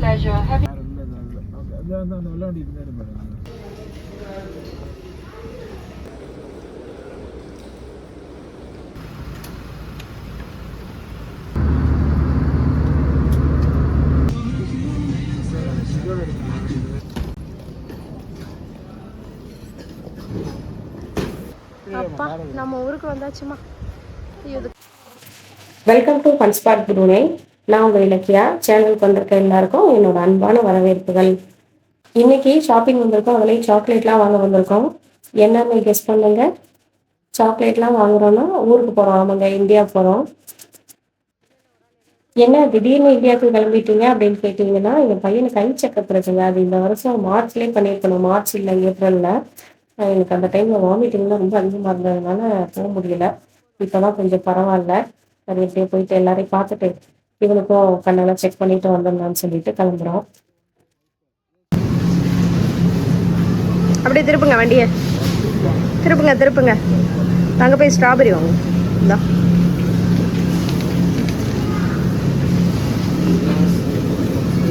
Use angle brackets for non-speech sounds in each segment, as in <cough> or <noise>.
pleasure. Have யாரும் இல்லை இல்லை இல்லை ஓகே அது வந்து அந்த விளையாடி இருந்தாரு பாருங்க அப்பா நம்ம ஊருக்கு வந்தாச்சுமா. இது வெல்கம் டு பன்ஸ்பாட் புருனே நான் உங்கள் இலக்கியா சேனலுக்கு வந்திருக்க எல்லாருக்கும் என்னோட அன்பான வரவேற்புகள். இன்னைக்கு ஷாப்பிங் வந்திருக்கோம். அதுலேயும் சாக்லேட்லாம் வாங்க வந்திருக்கோம். என்னன்னு கெஸ் பண்ணுங்க. சாக்லேட்லாம் வாங்குறோன்னா ஊருக்கு போகிறோம் ஆமாங்க இந்தியா போகிறோம் என்ன திடீர்னு இந்தியாவுக்கு கிளம்பிட்டீங்க அப்படின்னு கேட்டிங்கன்னா எங்கள் பையனுக்கு கை செக்கப் பிரச்சனை அது இந்த வருஷம் மார்ச்லேயே பண்ணியிருக்கணும். மார்ச் இல்லை ஏப்ரலில். எனக்கு அந்த டைமில் வாமிட்டிங்லாம் ரொம்ப அதிகமாக இருந்ததுனால போக முடியல. இப்போ தான் கொஞ்சம் பரவாயில்ல. அது எப்படியே போயிட்டு எல்லாரையும் பார்த்துட்டு இவனுக்கும் கண்ணெல்லாம் செக் பண்ணிட்டு வந்துடலாம்னு சொல்லிட்டு கிளம்புறோம். அப்படியே திருப்புங்க வண்டியை. திருப்புங்க திருப்புங்க. அங்கே போய் ஸ்ட்ராபெரி வாங்க. இந்தா.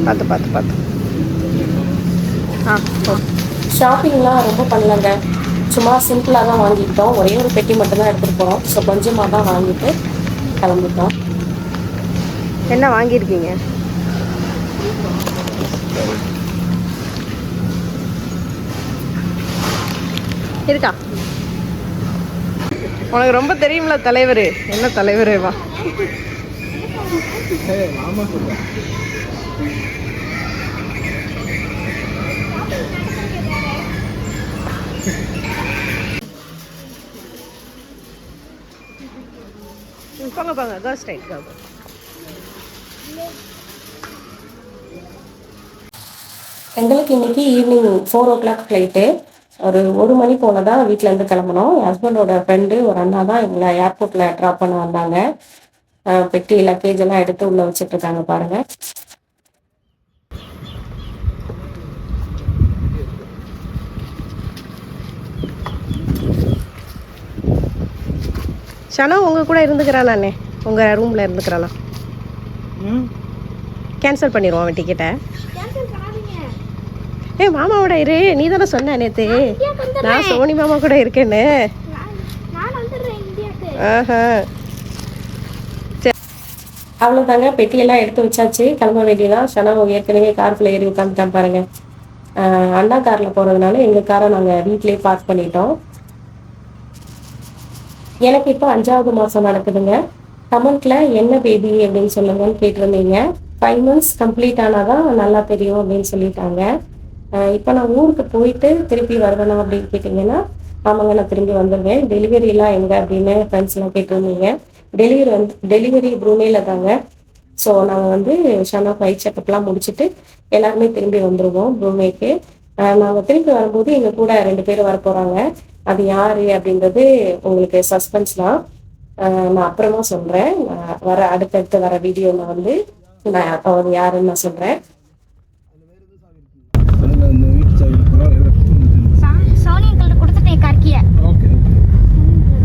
பார்த்து பார்த்து பார்த்து. ஆ ஷாப்பிங்லாம் ரொம்ப பண்ணலங்க. சும்மா சிம்பிளாக தான் வாங்கிக்கிட்டோம். ஒரே ஒரு பெட்டி மட்டும்தான் எடுத்துகிட்டு போகிறோம் ஸோ கொஞ்சமாக தான் வாங்கிட்டு கிளம்பிட்டோம். என்ன வாங்கியிருக்கீங்க? இருக்கா? உனக்கு ரொம்ப தெரியும்ல தலைவர். என்ன தலைவர் வா. ம், போங்க போங்க கேர்ள்ஸ் டைட் எங்களுக்கு இன்னைக்கு evening four o'clock flight ஒரு ஒரு மணி போல தான் வீட்டிலேருந்து கிளம்பணும் என் ஹஸ்பண்டோட ஃப்ரெண்டு ஒரு அண்ணா தான் எங்களை ஏர்போர்ட்டில் ட்ராப் பண்ண வந்தாங்க. பெட்டி லக்கேஜ் எல்லாம் எடுத்து உள்ளே வச்சுட்டு இருக்காங்க பாருங்கள் ஷனா உங்க கூட இருந்துக்கிறானா அண்ணே? உங்க ரூம்ல இருந்துக்கிறானா ம். கேன்சல் பண்ணிடுவோம் அவன் டிக்கெட்டை ஏ மாமாவோட இரு. நீ தானே சொன்ன நேத்து. நான் சோனி மாமா கூட இருக்கேன்னு. ஆஹா. அவ்வளோதாங்க பெட்டியெல்லாம் எடுத்து வச்சாச்சு. கிளம்ப வேண்டியதான் ஷனா ஏற்கனவே காருக்குள்ள ஏறி உட்காந்துட்டான் பாருங்க. அண்ணா காரில் போகிறதுனால எங்கள் காரை நாங்கள் வீட்டிலேயே பார்க் பண்ணிட்டோம். எனக்கு இப்போ அஞ்சாவது மாதம் நடக்குதுங்க. கமெண்ட்ல என்ன பேபி அப்படின்னு சொல்லுங்கன்னு கேட்டிருந்தீங்க. ஃபைவ் மந்த்ஸ் கம்ப்ளீட் ஆனாதான் நல்லா தெரியும் அப்படின்னு சொல்லிட்டாங்க. இப்போ நான் ஊருக்கு போயிட்டு திருப்பி வரணும் அப்படின்னு கேட்டிங்கன்னா ஆமாங்க நான் திரும்பி வந்துடுவேன் டெலிவரிலாம் எங்கே அப்படின்னு ஃப்ரெண்ட்ஸ்லாம் கேட்டிருந்தீங்க. டெலிவரி வந்து டெலிவரி ப்ரூனேல தாங்க. ஸோ நாங்கள் வந்து ஷனா ஃபை செக்கப்லாம் முடிச்சுட்டு எல்லாருமே திரும்பி வந்துடுவோம் ப்ரூனேக்கு நாங்கள் திரும்பி வரும்போது எங்கள் கூட ரெண்டு பேர் வர போகிறாங்க அது யார் அப்படின்றது உங்களுக்கு சஸ்பென்ஸ் தான். நான் அப்புறமா சொல்கிறேன் வர அடுத்தடுத்து வர வீடியோவில் வந்து நான் அவர் யாருன்னு நான் சொல்கிறேன் அதில் அந்த வீட்டு சாவி பரவாயில்ல சோனி அங்கிள் கொடுத்துட்டேன் கற்கிய ஓகே ஓகே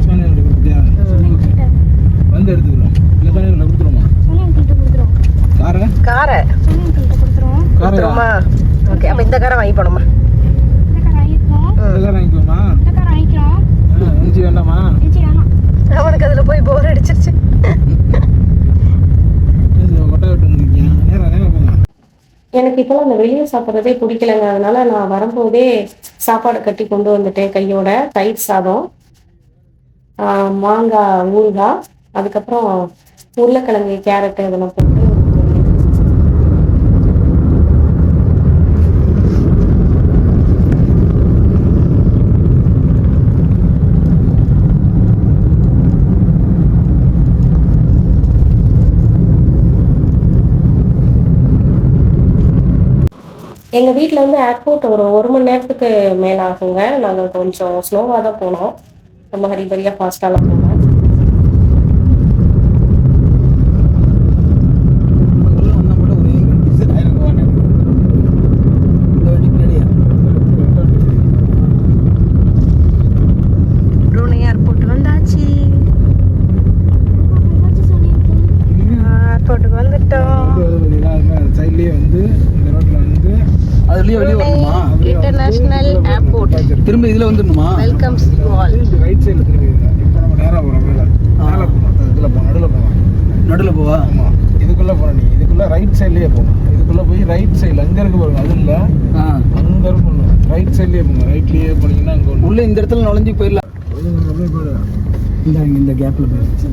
சோனியா கொடுத்தியா வந்து எடுத்துக்கிறோம்? இல்லை தானே இல்லை கொடுத்துருமா சோனி அங்கிள்கிட்ட கொடுத்துருவோம்? காரை? காரை. கொடுத்துருவோம்? ஓகே அப்போ இந்த காரை வாங்கி போனோமா எஞ்சி வேண்டாமா? அவனுக்கு அதில் போய் போர் அடிச்சிருச்சு. எனக்கு இப்போலாம் அந்த வெளியே சாப்பிட்றதே பிடிக்கலங்க. அதனால நான் வரும்போதே சாப்பாடு கட்டி கொண்டு வந்துட்டேன் கையோட. தயிர் சாதம் ஆஹ் மாங்காய் ஊறுகாய். அதுக்கப்புறம் உருளைக்கிழங்கு கேரட்டு இதெல்லாம் போட்டு எங்கள் வீட்டில் வந்து ஏர்போர்ட் ஒரு ஒரு மணி நேரத்துக்கு மேலே ஆகுங்க நாங்கள் கொஞ்சம் ஸ்லோவாக தான் போனோம். ரொம்ப ஹரிபரியாக ஃபாஸ்ட்டாலாம் போனோம் உள்ள வந்தா மட்டும் ஒரே கண்டிஷன் ஆயிரம் ரூபா இந்த வண்டி பின்னாடியா ப்ரூனே ஏர்போர்ட் வந்தாச்சு ஏர்போர்ட்டுக்கு வந்துட்டோம் சைட்லேயே வந்து அதுலயே வெளியே வரணுமா இன்டர்நேஷனல் ஏர்போர்ட் திரும்ப இதுல வந்துடணுமா வெல்கம்ஸ் யூ ஆல் ரைட் சைடில் திரும்பி இப்போ நம்ம நேராக போகிறோம் மேலே மேலே போகணும் இதில் போகணும் நடுவில் போகணும் நடுவில் போவா ஆமாம் இதுக்குள்ளே போகணும் நீ இதுக்குள்ளே ரைட் சைட்லேயே போகணும் இதுக்குள்ளே போய் ரைட் சைடில் அங்கே இருக்கு பாருங்க அது இல்லை அங்கே இருக்கணும் ரைட் சைட்லேயே போங்க ரைட்லேயே போனீங்கன்னா அங்கே உள்ள இந்த இடத்துல நுழைஞ்சு போயிடலாம் இந்த இந்த கேப்ல போயிடுச்சு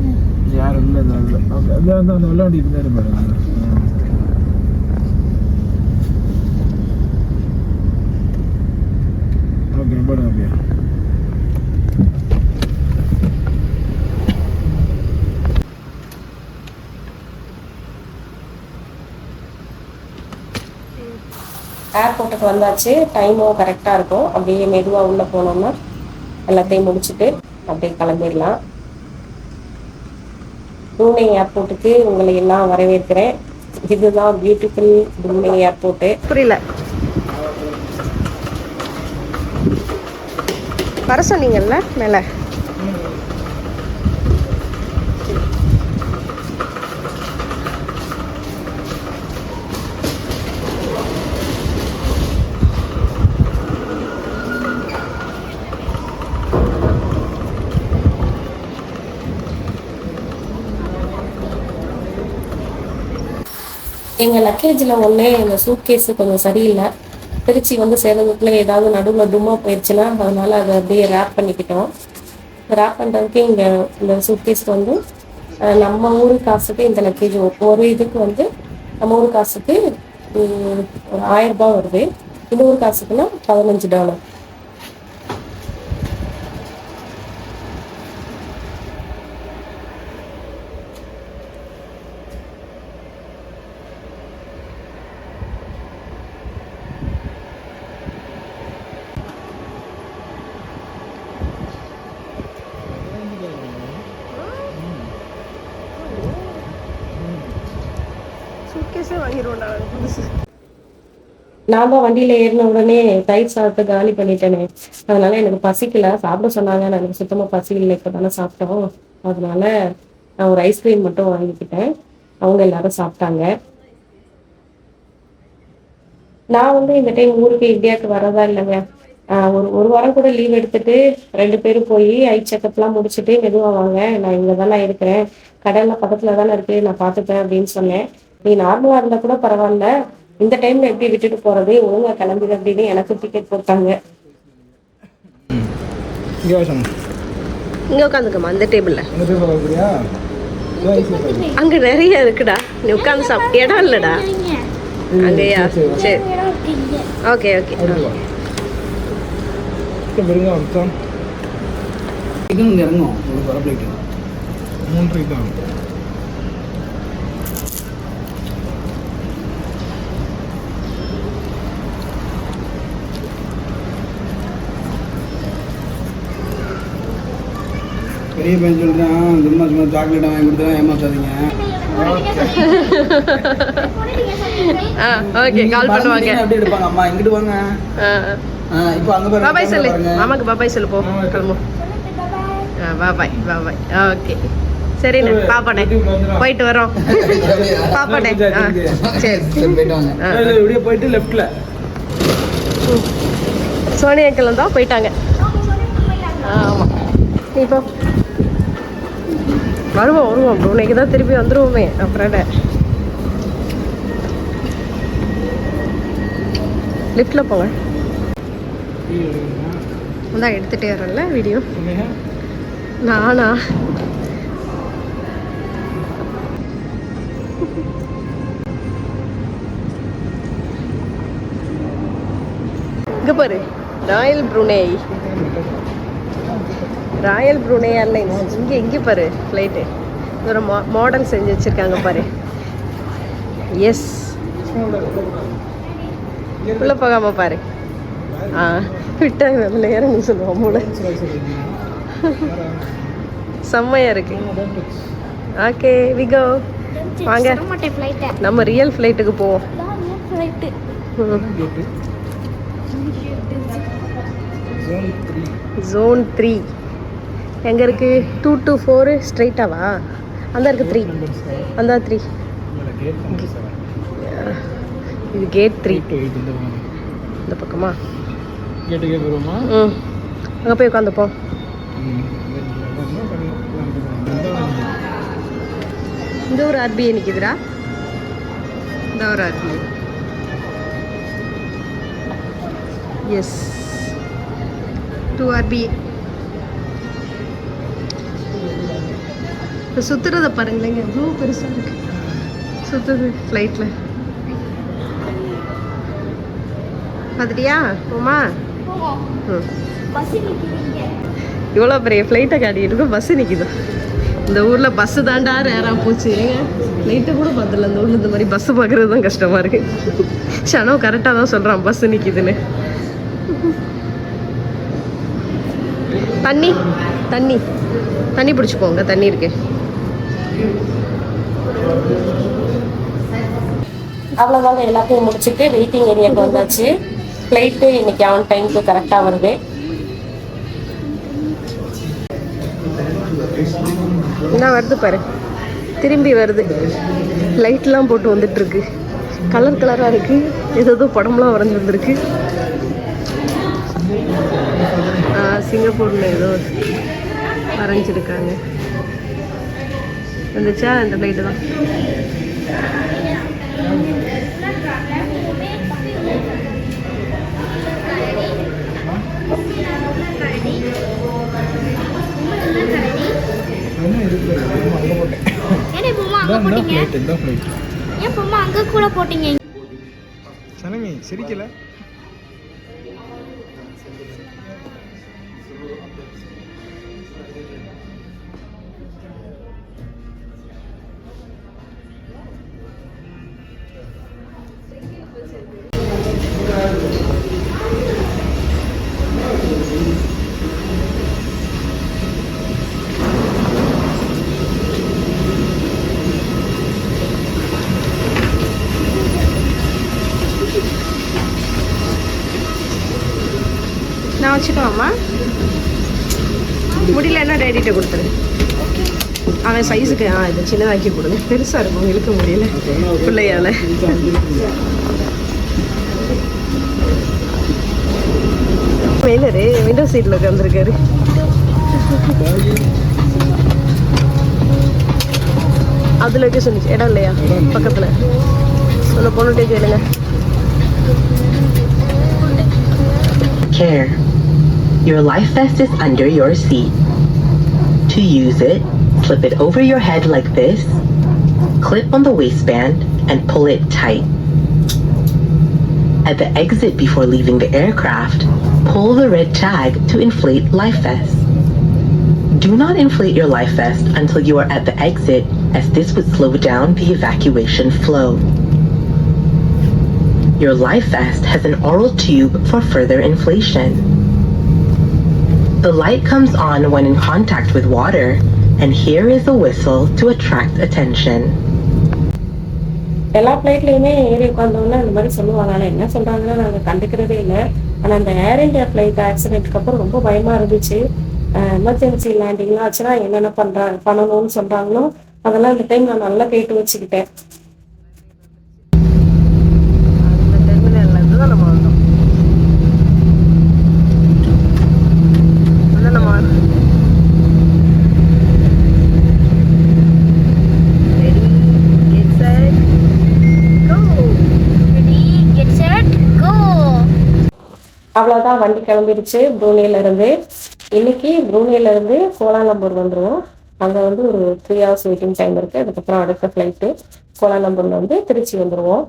யாரும் இல்லை வந்து அந்த வண்டி இருந்தாரு பாருங்க ஓகே போடுங்க அப்படியே ஏர்போர்ட்டுக்கு வந்தாச்சு. டைமும் கரெக்டாக இருக்கும். அப்படியே மெதுவாக உள்ளே போனோம்னா எல்லாத்தையும் முடிச்சுட்டு அப்படியே கிளம்பிடலாம். பூனே ஏர்போர்ட்டுக்கு உங்களை எல்லாம் வரவேற்கிறேன். இதுதான் பியூட்டிஃபுல் பூனே ஏர்போர்ட்டு புரியல. வர சொன்னீங்கல்ல மேலே. எங்கள் லக்கேஜில் ஒன்றே இந்த சூட்கேஸு கொஞ்சம் சரியில்லை. திருச்சி வந்து சேர்றதுக்குள்ள ஏதாவது நடுவில் டும்மா போயிடுச்சுன்னா அதனால அதை அப்படியே ரேப் பண்ணிக்கிட்டோம். ரேப் பண்ணுறதுக்கு இங்கே இந்த சூட்கேஸ் வந்து நம்ம ஊர் காசுக்கு இந்த லக்கேஜ் ஒரு இதுக்கு வந்து நம்ம ஊர் காசுக்கு ஒரு ஆயிரம் ரூபாய் வருது. இன்னொரு காசுக்குன்னா பதினஞ்சு டாலர் சூட்கேஸே வாங்கிடுவோம்டா புதுசு நான் தான் ஏறின உடனே தயிர் சாதத்தை காலி பண்ணிட்டேனே. அதனால எனக்கு பசிக்கல. சாப்பிட சொன்னாங்க. நான் எனக்கு சுத்தமா பசி இல்லை. இப்போ தானே சாப்பிட்டோம். அதனால நான் ஒரு ஐஸ்கிரீம் மட்டும் வாங்கிக்கிட்டேன். அவங்க எல்லாரும் சாப்பிட்டாங்க. நான் வந்து இந்த டைம் ஊருக்கு இந்தியாவுக்கு வரதா இல்லைங்க. ஆஹ் ஒரு ஒரு வாரம் கூட லீவ் எடுத்துட்டு ரெண்டு பேரும் போய் ஐ செக்கப்லாம் முடிச்சுட்டு மெதுவாக வாங்க. நான் இங்கே தானே இருக்கிறேன். கடலில் பக்கத்தில் தானே இருக்கு. நான் பார்த்துப்பேன் அப்படின்னு சொன்னேன். நீ நார்மலாக இருந்தால் கூட பரவாயில்ல. இந்த டைம்ல எப்படி விட்டுட்டு போறது? ஒழுங்கா கிளம்பிடு அப்படின்னு எனக்கு டிக்கெட் போட்டாங்க. இங்கே உட்காந்துக்கம்மா அந்த டேபிளில் அங்கே நிறைய இருக்குடா. நீ உட்காந்து சாப் இடம் இல்லைடா. அங்கேயா? சரி ஓகே ஓகே. இறங்கும். ஒரு வர பிளேட்டு மூன்று தான். பெரிய பையன் சொல்றான் சும்மா சும்மா சாக்லேட் வாங்கி கொடுத்தா ஏமாத்தாதீங்க. <laughs> ஆ ஓகே கால் பண்ணுவாங்க. அப்படி எடுப்பாங்க. அம்மா இங்கிட்டு வாங்க. ஆ, இப்போ அங்க பாருங்க பாபாய் சொல்லு. மாமாக்கு பாபாய் சொல்லு போ. கிளம்பு. ஆ பாபாய். பாபாய் ஓகே சரிண்ணே பாப்பாண்ணே போயிட்டு வரோம். <laughs> பாப்பாண்ணே ஆ சரி. போயிட்டு போயிட்டு லெஃப்ட்ல சோனி அங்கிள் தான் போயிட்டாங்க. ஆமாம் இப்போ வருவோம் வருவோம். ப்ரோ இன்னைக்கு தான் திருப்பி வந்துருவோமே. அப்புறம் என்ன? லிஃப்ட்டில் போங்க. அதான் எடுத்துகிட்டே வரல வீடியோ நானா? இங்க பாரு. Royal Brunei. Royal Brunei Airlines இங்கே இங்கே பாரு ஃப்ளைட்டு ஒரு மா மாடல் செஞ்சு வச்சுருக்காங்க பாரு. எஸ் உள்ளே போகாம பாரு. ஆ விட்டா அதில் இறங்கு சொல்லுவோம் மூளை. செம்மையா இருக்கு. ஓகே விகோ வாங்க. நம்ம ரியல் ஃப்ளைட்டுக்கு போவோம். ஜோன் த்ரீ எங்கே இருக்கு? டூ டூ ஃபோரு ஸ்ட்ரைட்டாவா அந்த இருக்கு த்ரீ அந்த த்ரீ இது கேட் த்ரீ இந்த பக்கமா. ம். அங்கே போய் உட்காந்துப்போம் இந்த ஒரு ஆர்பிஐ நிற்கிதுடா இந்த ஒரு ஆர்பிஐ எஸ் டூ ஆர்பிஐ இப்போ சுற்றுறத பாருங்களேங்க எவ்வளோ பெருசாக இருக்கு. சுற்றுது ஃப்ளைட்டில் பார்த்துட்டியா போமா ம். பஸ் நிற்கிறீங்க இவ்வளோ பெரிய ஃப்ளைட்டை காட்டிட்டு இருக்கோம் பஸ்ஸு நிற்கிது இந்த ஊரில் பஸ்ஸு தாண்டா ரேராக போச்சு. ஏங்க ஃப்ளைட்டை கூட பார்த்துல இந்த ஊரில் இந்த மாதிரி பஸ்ஸு பார்க்குறது தான் கஷ்டமாக இருக்குது ஷனோ கரெக்டாக தான் சொல்கிறான் பஸ்ஸு நிற்கிதுன்னு தண்ணி தண்ணி. தண்ணி பிடிச்சிக்கோங்க தண்ணி இருக்கு. அவ்வளோதாங்க எல்லாத்தையும் முடிச்சுட்டு வெயிட்டிங் ஏரியாவுக்கு வந்தாச்சு. ஃப்ளைட்டு இன்னைக்கு ஆன் டைமுக்கு கரெக்டாக வருது. என்ன வருது பாரு? திரும்பி வருது. லைட்லாம் போட்டு வந்துட்டுருக்கு. கலர் கலராக இருக்கு. ஏதோ படம்லாம் வரைஞ்சி வந்திருக்கு. சிங்கப்பூரில் ஏதோ வரைஞ்சிருக்காங்க. போட்டீங்க? ஃப்ளைட் இதான் ஃப்ளைட் ஏன் இப்போ அங்கே கூட போட்டீங்க? சிரிக்கல? முடியல என்ன டேடிட்ட கொடுத்துரு. அவன் சைஸுக்கு ஆ இது சின்னதாக்கி கொடுங்க. பெருசாக இருக்கும் இழுக்க முடியல. பிள்ளையால. மேலரு விண்டோ சீட்டில் உட்காந்துருக்காரு அதில் வைக்க சொன்னிச்சு. இடம் இல்லையா? பக்கத்தில். சொல்ல பொண்ணுகிட்டே கேளுங்க. Care. Your life vest is under your seat. To use it, flip it over your head like this, clip on the waistband, and pull it tight. At the exit before leaving the aircraft, pull the red tag to inflate life vest. Do not inflate your life vest until you are at the exit as this would slow down the evacuation flow. Your life vest has an oral tube for further inflation. The light comes on when in contact with water, and here is a whistle to attract attention. எல்லா ஃப்ளைட்லேயுமே ஏறி உட்காந்தோன்னே இந்த மாதிரி சொல்லுவாங்க. ஆனால் என்ன சொல்கிறாங்கன்னா நாங்கள் கண்டுக்கிறதே இல்லை. ஆனால் அந்த ஏர் இந்தியா ஃப்ளைட் ஆக்சிடென்ட்க்கு அப்புறம் ரொம்ப பயமாக இருந்துச்சு. எமர்ஜென்சி லேண்டிங்லாம் ஆச்சுன்னா என்னென்ன பண்ணுறாங்க பண்ணணும்னு சொல்கிறாங்களோ அதெல்லாம் இந்த டைம் நான் நல்லா கேட்டு வச்சுக்கிட்டேன் அந்த டெர்மினல்ல இருந்து தான் நம்ம வந்தோம் அதான் நம்ம ready get set go ready get set go தான் வண்டி கிளம்பிடுச்சு ப்ரூனேலேருந்து இன்னைக்கு ப்ரூனேலேருந்து கோலாலம்பூர் வந்துடுவோம் அங்கே வந்து ஒரு த்ரீ ஹவர்ஸ் வெயிட்டிங் டைம் இருக்குது அதுக்கப்புறம் அடுத்த ஃப்ளைட்டு கோலாலம்பூரில் வந்து திருச்சி வந்துடுவோம்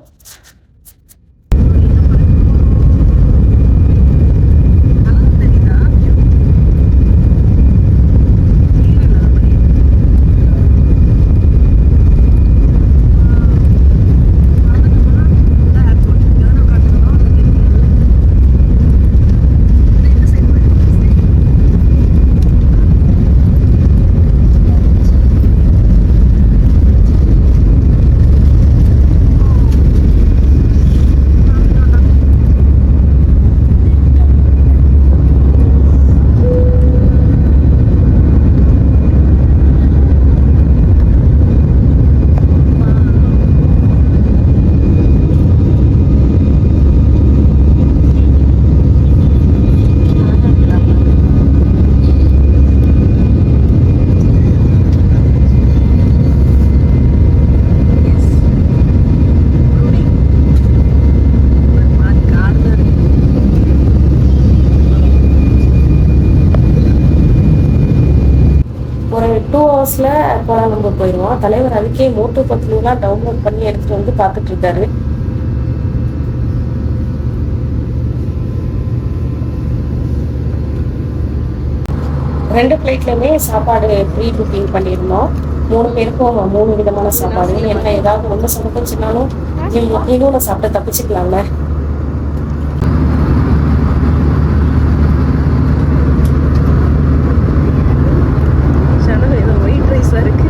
போயிடுவோம். தலைவர் அதுக்கே மோட்டோ பத்னிலாம் டவுன்லோட் பண்ணி எடுத்துட்டு வந்து பார்த்துட்டு இருக்காரு. ரெண்டு பிளேட்லையுமே சாப்பாடு ப்ரீ புக்கிங் பண்ணியிருந்தோம். மூணு பேருக்கும் மூணு விதமான சாப்பாடு. ஏன்னா ஏதாவது ஒன்று சமைச்சுனாலும் இன்னொன்று சாப்பிட்டு தப்பிச்சுக்கலாம்ல சனல் ஏதோ ஒயிட் ரைஸாக இருக்கு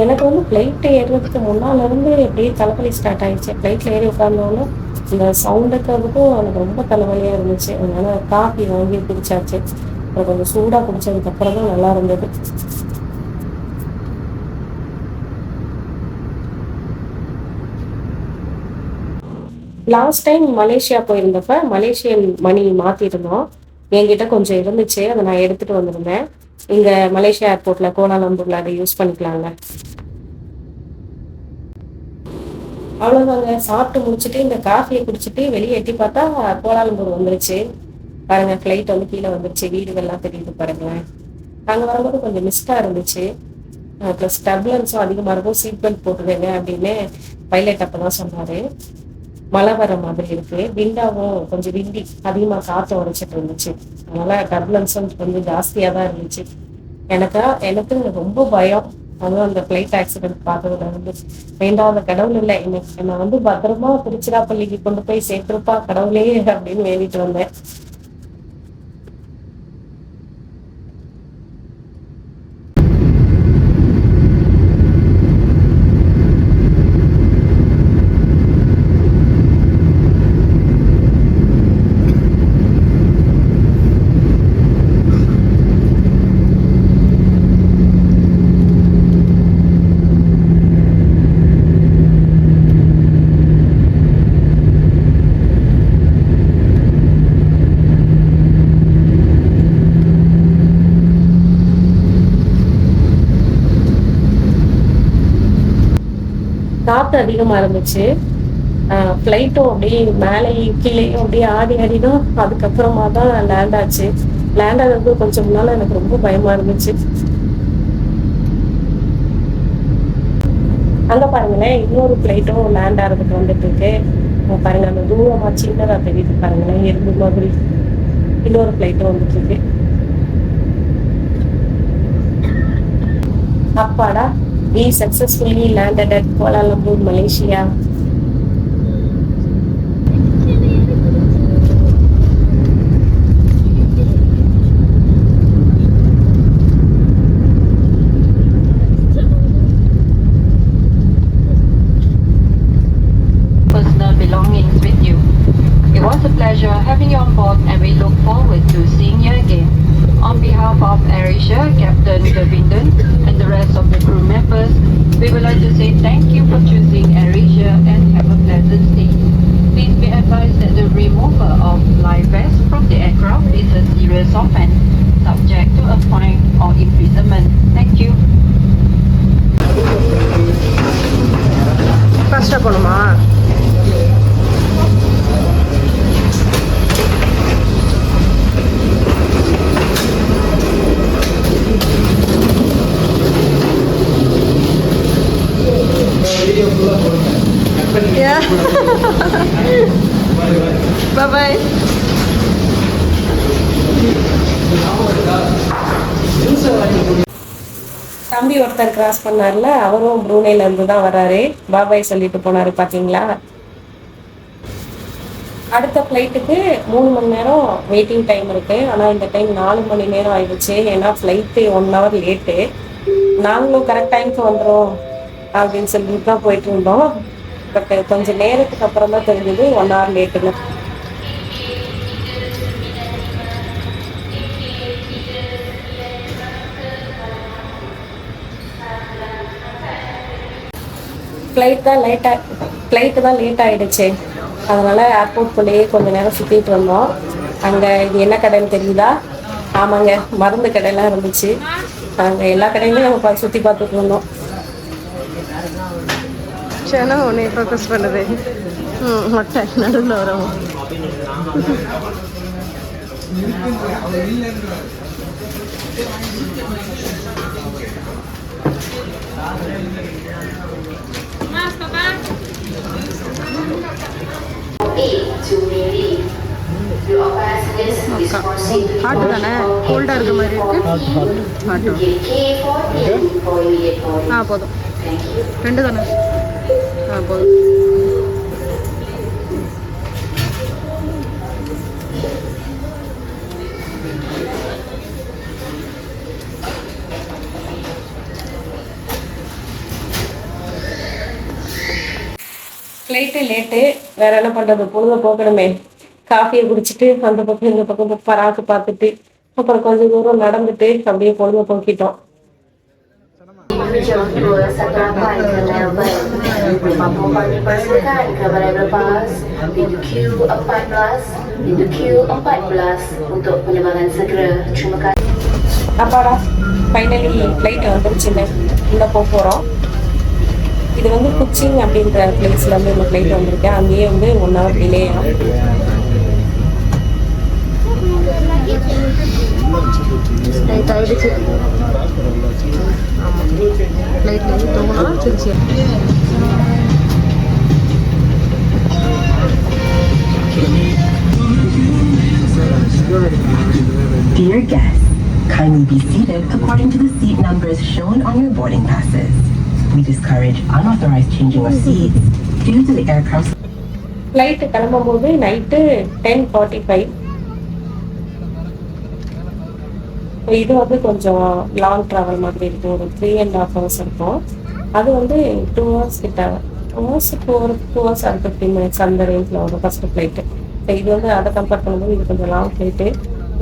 எனக்கு வந்து ஃப்ளைட் ஏறுறதுக்கு முன்னால இருந்து அப்படியே தலைவலி ஸ்டார்ட் ஆயிடுச்சு. ஃப்ளைட்டில் ஏறி உட்கார்ந்தோன்னே இந்த சவுண்டுக்கிறதுக்கும் எனக்கு ரொம்ப தலைவலியாக இருந்துச்சு. அதனால காஃபி வாங்கி குடிச்சாச்சு. அப்புறம் கொஞ்சம் சூடாக குடித்ததுக்கப்புறம் தான் நல்லா இருந்தது. லாஸ்ட் டைம் மலேசியா போயிருந்தப்ப மலேசியன் மணி மாற்றிருந்தோம் என்கிட்ட கொஞ்சம் இருந்துச்சு. அதை நான் எடுத்துகிட்டு வந்திருந்தேன். இங்கே மலேசியா ஏர்போர்ட்டில் கோலாலம்பூரில் அதை யூஸ் பண்ணிக்கலாங்க அவ்வளோதாங்க சாப்பிட்டு முடிச்சுட்டு இந்த காஃபியை குடிச்சிட்டு வெளியே எட்டி பார்த்தா கோலாலம்பூர் வந்துருச்சு. பாருங்க ஃப்ளைட் வந்து கீழே வந்துருச்சு. வீடுகள்லாம் தெரியுது பாருங்களேன் அங்கே வரும்போது கொஞ்சம் மிஸ்டாக இருந்துச்சு. ப்ளஸ் டர்புலன்ஸும் அதிகமாக இருக்கும். சீட் பெல்ட் போட்டுருங்க அப்படின்னு பைலட் அப்போ தான் சொன்னார். மழை வர மாதிரி இருக்கு. விண்டாவும் கொஞ்சம் விண்டி அதிகமாக காற்று உடைச்சிட்டு இருந்துச்சு. அதனால டர்புலன்ஸும் கொஞ்சம் ஜாஸ்தியாக தான் இருந்துச்சு. எனக்கா எனக்கு ரொம்ப பயம். அதுவும் அந்த ஃப்ளைட் ஆக்சிடென்ட் பார்த்ததுல வந்து வேண்டாத கடவுள் இல்லை. என்னை என்னை வந்து பத்திரமா திருச்சிராப்பள்ளிக்கு கொண்டு போய் சேர்த்துருப்பா கடவுளே அப்படின்னு வேண்டிட்டு வந்தேன் காற்று அதிகமாக இருந்துச்சு ஃப்ளைட்டும் அப்படியே மேலேயும் கீழேயும் அப்படியே ஆடி ஆடி தான் அதுக்கப்புறமா தான் லேண்ட் ஆச்சு. லேண்ட் ஆகிறது கொஞ்சம் முன்னால் எனக்கு ரொம்ப பயமாக இருந்துச்சு. அங்கே பாருங்களேன் இன்னொரு ஃப்ளைட்டும் லேண்ட் ஆகிறதுக்கு வந்துட்டு இருக்கு பாருங்க அந்த தூரமாக சின்னதாக தெரியுது பாருங்களேன் எறும்பு மாதிரி. இன்னொரு ஃப்ளைட்டும் வந்துட்டு இருக்கு அப்பாடா we successfully landed at Kuala Lumpur, Malaysia. பாய் தம்பி ஒருத்தர் கிராஸ் பண்ணார்ல அவரும் ப்ரூனேல இருந்து தான் வராரு. பாபாய் சொல்லிட்டு போனாரு பாத்தீங்களா? அடுத்த ஃப்ளைட்டுக்கு மூணு மணி நேரம் வெயிட்டிங் டைம் இருக்கு. ஆனால் இந்த டைம் நாலு மணி நேரம் ஆயிடுச்சு. ஏன்னா ஃப்ளைட்டு ஒன் ஹவர் லேட்டு நாங்களும் கரெக்ட் டைம்க்கு வந்துடும் அப்படின்னு சொல்லிட்டு தான் போயிட்டு இருந்தோம். பட் கொஞ்சம் நேரத்துக்கு அப்புறம் தான் தெரிஞ்சது ஒன் ஹவர் லேட்டுன்னு ஃப்ளைட் தான் லேட்டாக ஃப்ளைட்டு தான் லேட் ஆகிடுச்சு அதனால் ஏர்போர்ட்குள்ளேயே கொஞ்ச நேரம் சுற்றிட்டு வந்தோம் அங்கே இது என்ன கடைன்னு தெரியுதா? ஆமாங்க மருந்து கடையெல்லாம் இருந்துச்சு. அங்கே எல்லா கடையிலையும் நம்ம சுற்றி பார்த்துட்டு வந்தோம் சேனா உன்னை ஃபோக்கஸ் பண்ணுது ம் மொட்டை நடுவில் வரும் ஹாட்டு தானே கோல்டாக இருக்க மாதிரி இருக்கு ஹாட்டு ஆ போதும் ரெண்டு தானே ஆ போதும் ஃப்ளைட்டு லேட்டு வேற என்ன பண்ணுறது பொழுத போக்கணுமே. காஃபியை குடிச்சிட்டு அந்த பக்கம் இந்த பக்கம் பராக்கு பார்த்துட்டு அப்புறம் கொஞ்சம் தூரம் நடந்துட்டு அப்படியே பொழுத போக்கிட்டோம். Jom dua satu lapan ke Melbourne. Penumpang dipersilakan ke balai lepas pintu Q14, pintu Q14 untuk penerbangan segera. Terima kasih. அப்பாடா ஃபைனலி ஃப்ளைட் வந்துருச்சுங்க உள்ளே போக போகிறோம் இது வந்து குச்சிங் அப்படின்ற பிளேஸ்ல இருந்து இந்த ஃப்ளைட் வந்திருக்கேன் அங்கேயே வந்து ஒன் ஹவர் டிலே லைட் ஆயிடுச்சு ஆமாம் லைட்லேருந்து தூங்கினா Trichy Dear guests, kindly be seated according to the seat numbers shown on your boarding passes. We discourage unauthorized changing of seats due to the aircraft's flight கிளம்பும்போது night ten forty five இப்போ இது வந்து கொஞ்சம் long travel மாதிரி இருக்கும் ஒரு three and half hours இருக்கும். அது வந்து டூ ஹவர்ஸ் கிட்ட. Two hours two two hours and fifteen minutes அந்த ரேஞ்சில் வரும் ஃபஸ்ட்டு ஃப்ளைட்டு இப்போ இது வந்து அதை கம்பேர் பண்ணும்போது இது கொஞ்சம் லாங் ஃப்ளைட்டு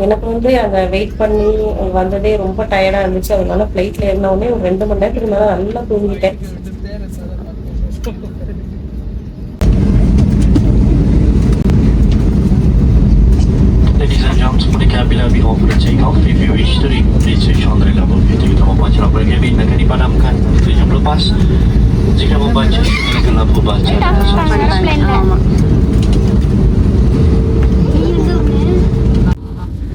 எனக்கு வந்து அங்கே வெயிட் பண்ணி வந்ததே ரொம்ப டயர்டாக இருந்துச்சு. அதனால ஃப்ளைட்டில் ஏறின ஒரு ரெண்டு மணி நேரத்துக்கு மேலே நல்லா தூங்கிட்டேன். Lebih over the off. If you wish to remove the switch on the level, itu kita membaca lampu kabin akan dipadamkan. Itu yang lepas. Jika membaca, silakan lampu baca. ஆமாம்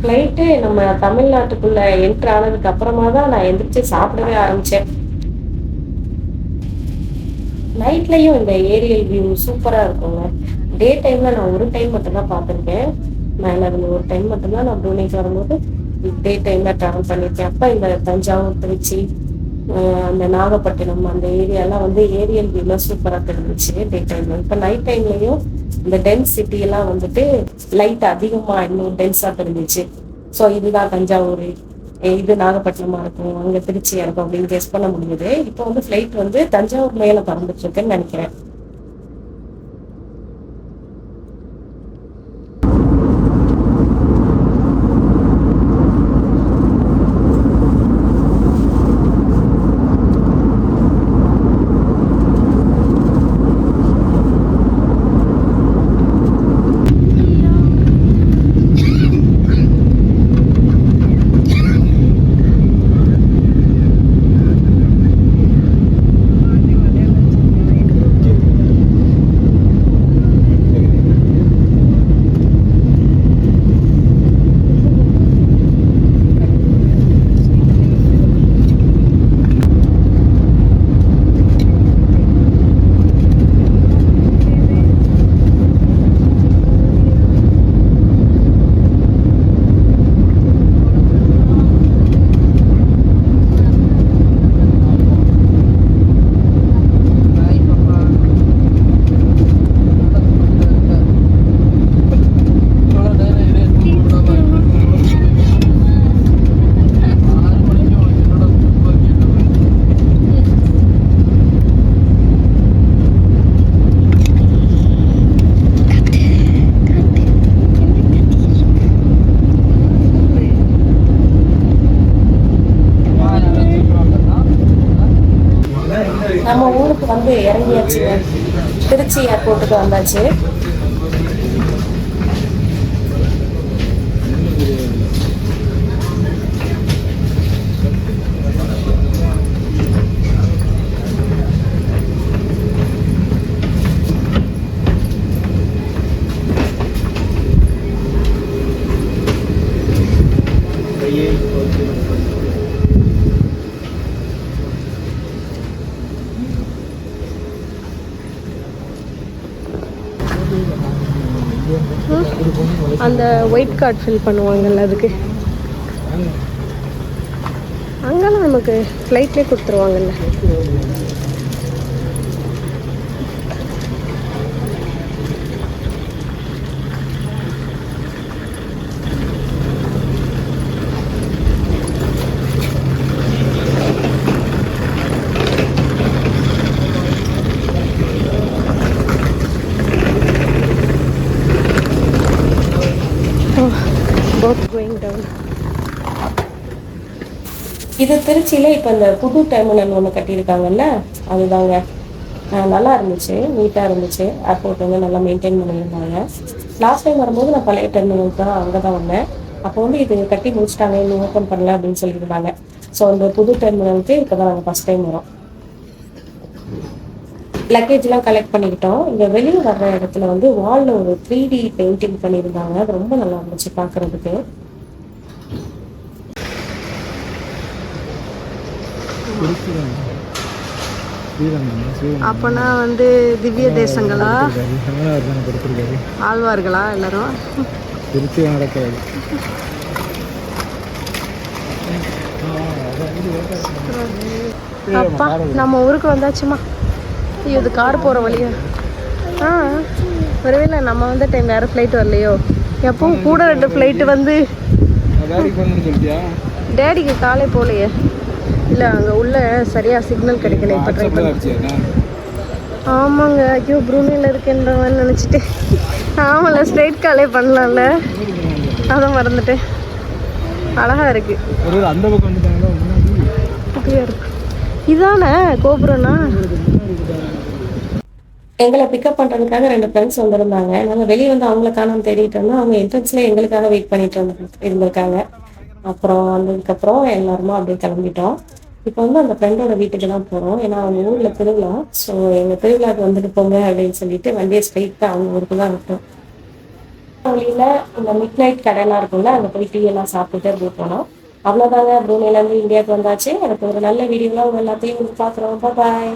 ஃப்ளைட்டு நம்ம தமிழ்நாட்டுக்குள்ள என்ட்ரு ஆனதுக்கு அப்புறமா தான் நான் எந்திரிச்சு சாப்பிடவே ஆரம்பிச்சேன் நைட்லயும் இந்த ஏரியல் வியூ சூப்பரா இருக்குங்க டே டைம்ல நான் ஒரு டைம் மட்டும் தான் பார்த்துருக்கேன் மேலே இருந்து ஒரு டைம் மட்டும்தான் நான் புவனேக்கு வரும்போது டே டைம்ல ட்ராவல் பண்ணியிருக்கேன். அப்ப இந்த தஞ்சாவூர் திருச்சி அந்த நாகப்பட்டினம் அந்த ஏரியாலாம் வந்து ஏரியல் வியூலாம் சூப்பராக தெரிஞ்சிச்சு டே டைம்ல இப்போ நைட் டைம்லயும் இந்த டென்ஸ் சிட்டி எல்லாம் வந்துட்டு லைட் அதிகமாக இன்னும் டென்ஸாக தெரிஞ்சிச்சு. ஸோ இதுதான் தஞ்சாவூர். இது நாகப்பட்டினமா இருக்கும் அங்கே திருச்சியாக இருக்கும் அப்படின்னு கெஸ் பண்ண முடியுது. இப்போ வந்து ஃப்ளைட் வந்து தஞ்சாவூர் மேலே பறந்துட்டு இருக்குன்னு நினைக்கிறேன். திருச்சி திருச்சி ஏர்போர்ட்டுக்கு வந்தாச்சு Thank you. அந்த ஒயிட் கார்டு ஃபில் பண்ணுவாங்கல்ல அதுக்கு. அங்கெல்லாம் நமக்கு ஃப்ளைட்லேயே கொடுத்துருவாங்கல்ல. இது திருச்சியில் இப்போ இந்த புது டெர்மினல் ஒன்று கட்டியிருக்காங்கல்ல அதுதாங்க. நல்லா இருந்துச்சு நீட்டாக இருந்துச்சு. ஏர்போர்ட் வந்து நல்லா மெயின்டைன் பண்ணியிருந்தாங்க. லாஸ்ட் டைம் வரும்போது நான் பழைய டெர்மினல் தான் அங்கே தான் வந்தேன். அப்போ வந்து இது கட்டி முடிச்சிட்டாங்க இன்னும் ஓப்பன் பண்ணல அப்படின்னு சொல்லியிருந்தாங்க. ஸோ அந்த புது டெர்மினலுக்கு இப்போ தான் நாங்கள் ஃபஸ்ட் டைம் வரோம். லக்கேஜ்லாம் கலெக்ட் பண்ணிக்கிட்டோம். இங்கே வெளியே வர்ற இடத்துல வந்து வாலில் ஒரு த்ரீ டி பெயிண்டிங் பண்ணியிருந்தாங்க. அது ரொம்ப நல்லா இருந்துச்சு பார்க்குறதுக்கு அப்போனா வந்து திவ்ய தேசங்களா? ஆழ்வார்களா எல்லாரும்? திருச்சி நடக்காது அப்பா நம்ம ஊருக்கு வந்தாச்சுமா. இது கார் போகிற வழியா. ஆ ஒருவேளை நம்ம வந்த டைம் வேறு ஃப்ளைட் வரலையோ. எப்பவும் கூட ரெண்டு ஃப்ளைட்டு வந்து டேடிக்கு காலை போகலையே. இல்லை அங்கே உள்ள சரியாக சிக்னல் கிடைக்கல இப்போ ட்ரை பண்ணி. ஆமாங்க ஐயோ ப்ரூனியில் இருக்குன்ற மாதிரி நினச்சிட்டு. ஆமாம்ல ஸ்ட்ரைட் காலே பண்ணலாம்ல. அதை மறந்துட்டேன். அழகா இருக்கு. ஒரு வேளை அந்த பக்கம் குட்டியாக இருக்கு. இதானே கோபுரம்னா? எங்களை பிக்கப் பண்ணுறதுக்காக ரெண்டு ஃப்ரெண்ட்ஸ் வந்திருந்தாங்க. நாங்கள் வெளியே வந்து அவங்கள காணாம தேடிட்டு இருந்தோம். அவங்க என்ட்ரன்ஸில் எங்களுக்காக வெயிட் பண்ணிட்டு வந்து இருந்திருக்காங்க. அப்புறம் வந்ததுக்கப்புறம் எல்லாருமா அப்படியே கிளம்பிட்டோம். இப்போ வந்து அந்த ஃப்ரெண்டோட வீட்டுக்கு தான் போகிறோம் ஏன்னா அவங்க ஊரில் திருவிழா. ஸோ எங்கள் திருவிழாவுக்கு வந்துட்டு போங்க அப்படின்னு சொல்லிட்டு வண்டியை ஸ்ட்ரைட்டாக அவங்க ஊருக்கு தான் விட்டோம் வழியில் இந்த மிட் நைட் கடையெல்லாம் இருக்கும்ல அங்கே போய் டீ எல்லாம் சாப்பிட்டுட்டு அப்படி போனோம். அவ்வளோதாங்க ப்ரூனேலேருந்து இந்தியாவுக்கு வந்தாச்சு. எனக்கு ஒரு நல்ல வீடியோலாம் உங்கள் எல்லாத்தையும் பார்க்குறோம். பாய்